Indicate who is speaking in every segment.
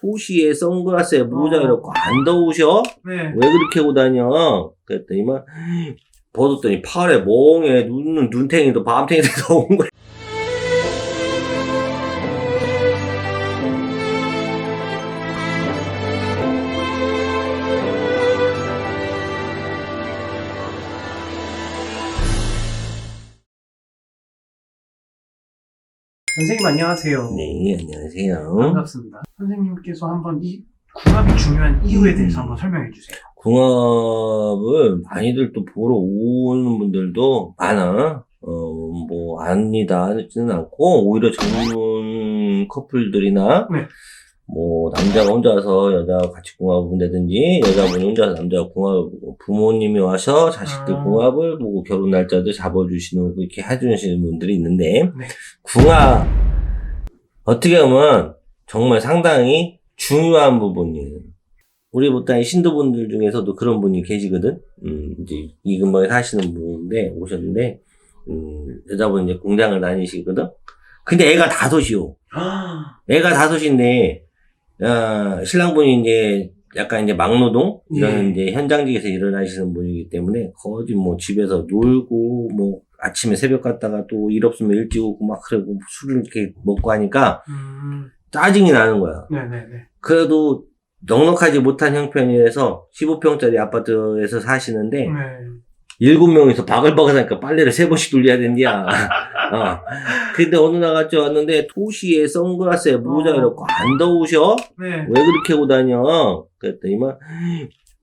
Speaker 1: 토시에 선글라스에 모자
Speaker 2: 어.
Speaker 1: 이렇고 안 더우셔?
Speaker 2: 네.
Speaker 1: 왜 그렇게 하고 다녀? 그랬더니만 벗었더니 팔에 멍해 눈은 눈탱이도 밤탱이도 더운 거야.
Speaker 2: 선생님 안녕하세요.
Speaker 1: 네 안녕하세요.
Speaker 2: 반갑습니다. 선생님께서 한번 이 궁합이 중요한 이유에 대해서
Speaker 1: 음.
Speaker 2: 한번 설명해 주세요.
Speaker 1: 궁합을 많이들 또 보러 오는 분들도 많아. 어, 뭐, 아니다, 하지는 않고, 오히려 젊은 커플들이나,
Speaker 2: 네.
Speaker 1: 뭐, 남자가 혼자서 여자와 같이 궁합을 본다든지, 여자분이 혼자서 남자가 궁합을 보고, 부모님이 와서 자식들
Speaker 2: 아.
Speaker 1: 궁합을 보고 결혼 날짜도 잡아주시는, 이렇게 해주시는 분들이 있는데,
Speaker 2: 네.
Speaker 1: 궁합, 어떻게 보면 정말 상당히 중요한 부분이에요. 우리 보통 신도분들 중에서도 그런 분이 계시거든. 음, 이제 이 근방에 사시는 분인데 오셨는데, 음, 여자분 이제 공장을 다니시거든. 근데 애가 다섯이요. 애가 다섯인데, 아, 신랑분이 이제 약간 이제 막노동 이런
Speaker 2: 예.
Speaker 1: 이제 현장직에서 일을 하시는 분이기 때문에 거의 뭐 집에서 놀고 뭐 아침에 새벽 갔다가 또 일 없으면 일찍 오고 막 그러고 술을 이렇게 먹고 하니까
Speaker 2: 음,
Speaker 1: 짜증이 나는 거야.
Speaker 2: 네네네.
Speaker 1: 그래도 넉넉하지 못한 형편이라서 15평짜리 아파트에서 사시는데
Speaker 2: 네.
Speaker 1: 일곱 명이서 바글바글 하니까 빨래를 세 번씩 돌려야 된디야. 어. 근데 어느 나갔죠 왔는데 토시에 선글라스에 모자
Speaker 2: 어.
Speaker 1: 이렇고 안 더우셔?
Speaker 2: 네.
Speaker 1: 왜 그렇게 하고 다녀? 그랬더니만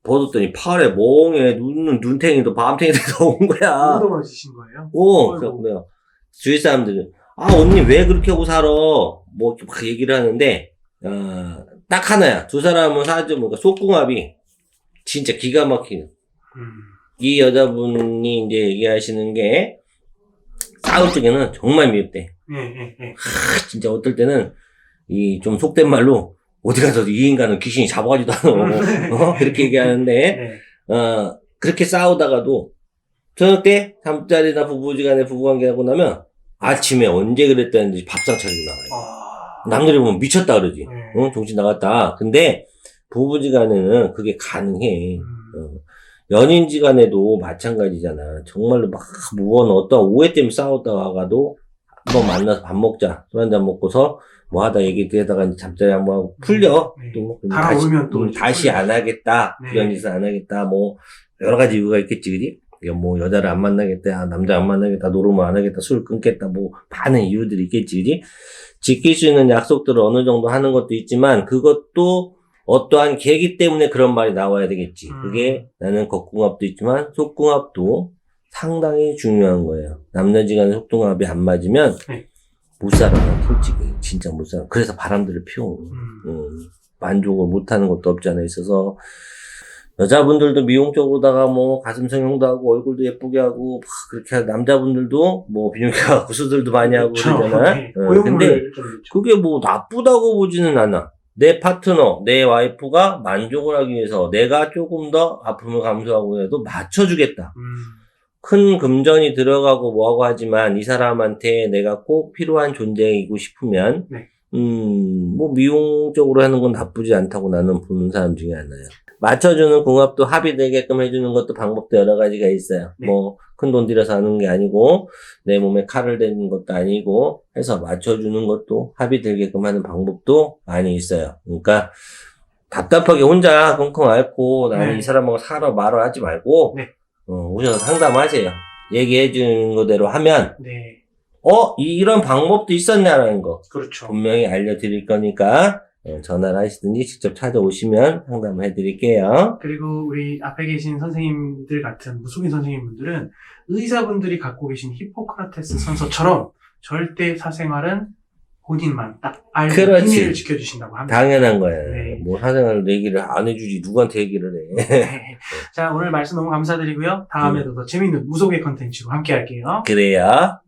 Speaker 1: 벗었더니 팔에 멍해 눈은 눈탱이도 밤탱이도 더운 거야.
Speaker 2: 운동을 주신 거예요?
Speaker 1: 오,
Speaker 2: 아이고.
Speaker 1: 그래서 내가 주위 사람들은 아 언니 왜 그렇게 하고 살아? 뭐 이렇게 막 얘기를 하는데 어, 딱 하나야. 두 사람은 사실 뭔가 속궁합이 진짜 기가 막히는.
Speaker 2: 음,
Speaker 1: 이 여자분이 이제 얘기하시는 게 싸울 적에는 정말 미흡대.
Speaker 2: 예, 예, 예.
Speaker 1: 아, 진짜 어떨 때는 이 좀 속된 말로 어디 가서 이 인간은 귀신이 잡아가지도 않아. 어? 그렇게 얘기하는데
Speaker 2: 네.
Speaker 1: 어, 그렇게 싸우다가도 저녁 때 잠자리나 부부지간에 부부관계 하고 나면 아침에 언제 그랬다는지 밥상 차리고 나와요.
Speaker 2: 아,
Speaker 1: 남들이 보면 미쳤다 그러지.
Speaker 2: 네.
Speaker 1: 어? 정신 나갔다. 근데 부부지간에는 그게 가능해.
Speaker 2: 음,
Speaker 1: 어. 연인지 간에도 마찬가지잖아. 정말로 막 무언 어떤 오해 때문에 싸웠다가도 한번 만나서 밥 먹자. 술 한잔 먹고서 뭐 하다 얘기 되다가 잠자리 한번 하고 풀려.
Speaker 2: 네.
Speaker 1: 또 뭐,
Speaker 2: 달아오르면 또
Speaker 1: 음, 다시. 안 하겠다.
Speaker 2: 네.
Speaker 1: 그런 짓을 안 하겠다. 뭐 여러 가지 이유가 있겠지, 그지? 뭐 여자를 안 만나겠다, 아, 남자 안 만나겠다, 노름을 안 하겠다, 술 끊겠다, 뭐 많은 이유들이 있겠지, 그지? 지킬 수 있는 약속들을 어느 정도 하는 것도 있지만 그것도 어떠한 계기 때문에 그런 말이 나와야 되겠지.
Speaker 2: 음.
Speaker 1: 그게 나는 겉궁합도 있지만 속궁합도 상당히 중요한 거예요. 남녀지 간의 속궁합이 안 맞으면
Speaker 2: 네.
Speaker 1: 못 살아, 솔직히 진짜 못 살아. 그래서 바람들을 피워.
Speaker 2: 음,
Speaker 1: 음, 만족을 못하는 것도 없지 않아 있어서 여자분들도 미용적으로다가 뭐 가슴 성형도 하고 얼굴도 예쁘게 하고 막 그렇게 하고 남자분들도 뭐 비뇨기과 수술도 많이 하고
Speaker 2: 그렇죠.
Speaker 1: 그러잖아.
Speaker 2: 네.
Speaker 1: 어,
Speaker 2: 고용물을
Speaker 1: 근데
Speaker 2: 좀 넣죠.
Speaker 1: 그게 뭐 나쁘다고 보지는 않아. 내 파트너, 내 와이프가 만족을 하기 위해서 내가 조금 더 아픔을 감수하고 해도 맞춰주겠다.
Speaker 2: 음,
Speaker 1: 큰 금전이 들어가고 뭐하고 하지만 이 사람한테 내가 꼭 필요한 존재이고 싶으면,
Speaker 2: 네.
Speaker 1: 음, 뭐 미용적으로 하는 건 나쁘지 않다고 나는 보는 사람 중에 하나예요. 맞춰주는 궁합도 합의되게끔 해주는 것도 방법도 여러 가지가 있어요.
Speaker 2: 네.
Speaker 1: 뭐, 큰 돈 들여서 하는 게 아니고, 내 몸에 칼을 대는 것도 아니고, 해서 맞춰주는 것도 합의되게끔 하는 방법도 많이 있어요. 그러니까, 답답하게 혼자 끙끙 앓고, 나는
Speaker 2: 네.
Speaker 1: 이 사람하고 살아 말을 하지 말고,
Speaker 2: 네.
Speaker 1: 어, 오셔서 상담하세요. 얘기해 주는 거대로 하면,
Speaker 2: 네.
Speaker 1: 어, 이- 이런 방법도 있었냐라는 거.
Speaker 2: 그렇죠.
Speaker 1: 분명히 알려드릴 거니까, 어, 전화를 하시든지 직접 찾아오시면 상담을 해드릴게요.
Speaker 2: 그리고 우리 앞에 계신 선생님들 같은 무속인 선생님분들은 의사분들이 갖고 계신 히포크라테스 선서처럼 절대 사생활은 본인만 딱 알고
Speaker 1: 그렇지.
Speaker 2: 비밀을 지켜주신다고 합니다.
Speaker 1: 당연한 거예요.
Speaker 2: 네.
Speaker 1: 뭐 사생활 얘기를 안 해주지 누구한테 얘기를 해.
Speaker 2: 자, 오늘 말씀 너무 감사드리고요. 다음에도 더 재밌는 무속의 컨텐츠로 함께 할게요.
Speaker 1: 그래요.